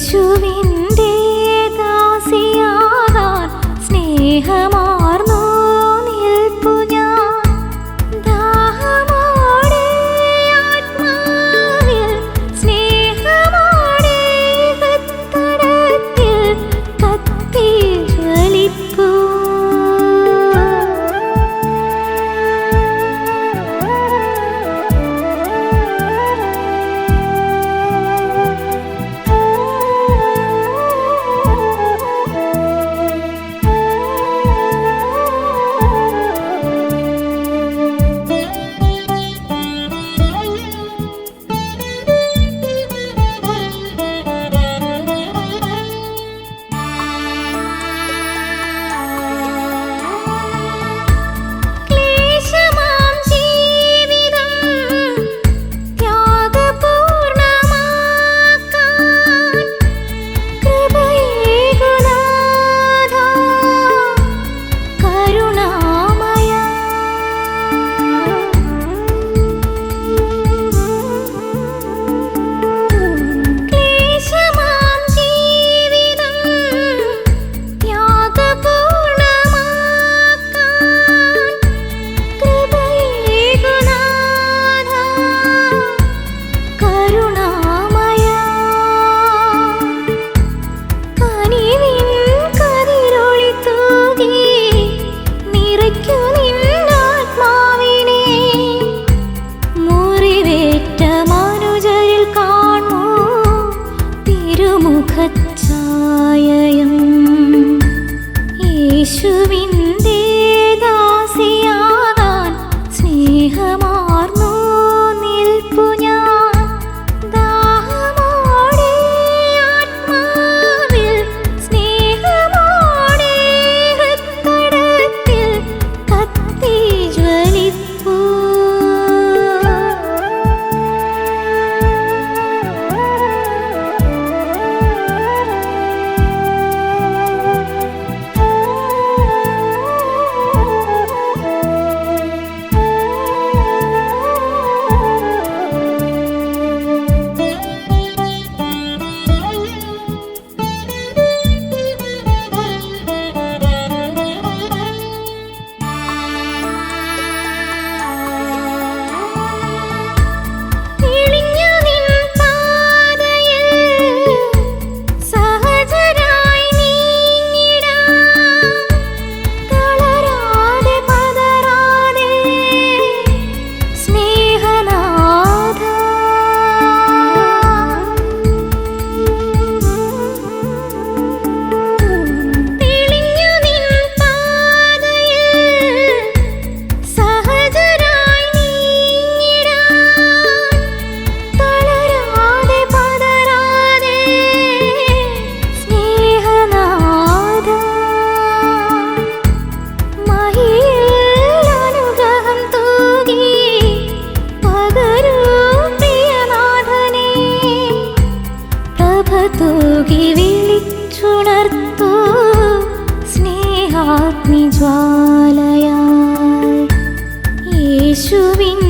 യേശുവിൻ മുഖഛായയും യേശുവിന്റെ ദാസിയാകാൻ സ്നേഹമാർന്നു. തൂകി വിളിച്ചുണർത്തു സ്നേഹാഗ്നിജ്വാലയായി യേശുവിൻ